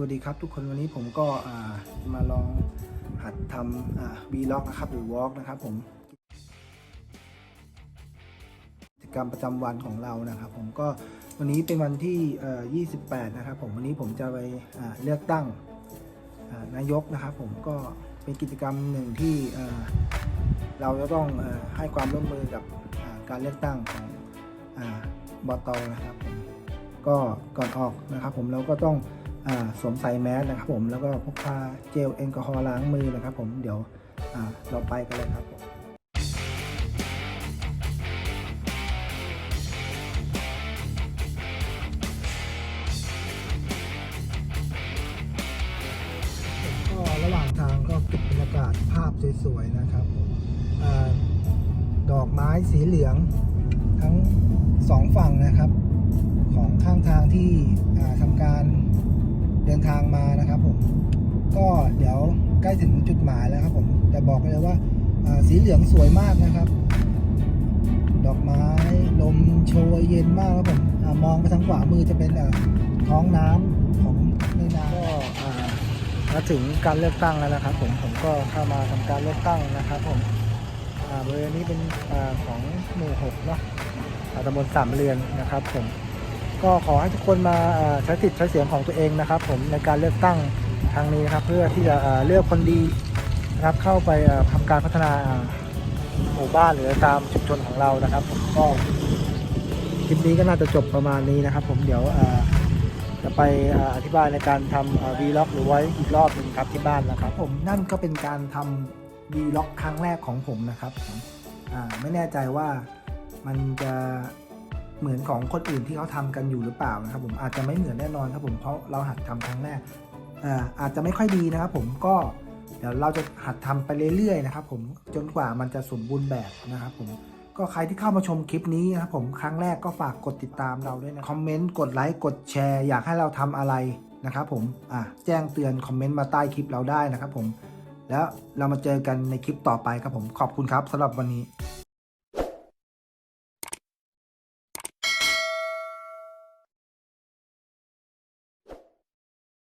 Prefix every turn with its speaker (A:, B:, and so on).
A: วัสดีครับทุกคนวันนี้ผมก็มาลองหัดทำวีล็อกนะครับหรือวอล์กนะครับผมกิจกรรมประจำวันของเรานะครับ ผมก็วันนี้เป็นวันที่ 28 นะครับ ผมวันนี้ผมจะไปเลือกตั้งนายกนะครับ ผมก็เป็นกิจกรรมหนึ่งที่เราจะต้องอให้ความร่วมมือกับการเลือกตั้งของอาบตนะครับผมก็ก่อนออกนะครับ ผมเราก็ต้อง สวมใส่แมสนะครับผมแล้วก็พกพาเจลแอลกอฮอล์ล้างมือนะครับผมเดี๋ยวเราไปกันเลยครับผมก็ระหว่างทางก็เก็บบรรยากาศภาพสวยๆนะครับอดอกไม้สีเหลืองทั้งสองฝั่งนะครับ นทางมานะครับผมก็เดี๋ยวใกล้ถึงจุดหมายแล้วครับผมแต่บอกเลยว่าสีเหลืองสวยมากนะครับ ดอกไม้ลมโชยเย็นมากครับผมอมองไปทางขวามือจะเป็นท้องน้ำของในนาก็มาถึงการเลือกตั้งแล้วนะครับ ผมผมก็เข้ามาทำการเลือกตั้งนะครับผมบริเวณนี้เป็นอของหมู่หกเนาะอ่าตำบลสามเรือนนะครับผม ก็ขอให้ทุกคนมาใช้สิทธิ์ใช้เสียงของตัวเองนะครับ ผมในการเลือกตั้งครั้งนี้นะครับ เพื่อที่จะเลือกคนดีนะครับเข้าไปอ่าทำการพัฒนาหมู่บ้านหรือตามชุมชนของเรานะครับ ผมก็คลิปนี้ก็น่าจะจบประมาณนี้นะครับ ผมเดี๋ยวจะไปอธิบายในการทำวีล็อกหรือไว้อีกรอบหนึงครับที่บ้านนะครับ ผมนั่นก็เป็นการทำวีล็อกครั้งแรกของผมนะครับผมไม่แน่ใจว่ามันจะ เหมือนของคนอื่นที่เขาทำกันอยู่หรือเปล่านะครับผมอาจจะไม่เหมือนแน่นอนครับผมเพราะเราหัดทำครั้งแรกอาจจะไม่ค่อยดีนะครับผมก็เดี๋ยวเราจะหัดทำไปเรื่อยๆนะครับผมจนกว่ามันจะสมบูรณ์แบบนะครับผมก็ใครที่เข้ามาชมคลิปนี้นะครับผมครั้งแรกก็ฝากกดติดตามเราด้วยนะคอมเมนต์กดไลค์กดแชร์อยากให้เราทำอะไรนะครับผมอะแจ้งเตือนคอมเมนต์มาใต้คลิปเราได้นะครับผมแล้วเรามาเจอกันในคลิปต่อไปครับผมขอบคุณครับสำหรับวันนี้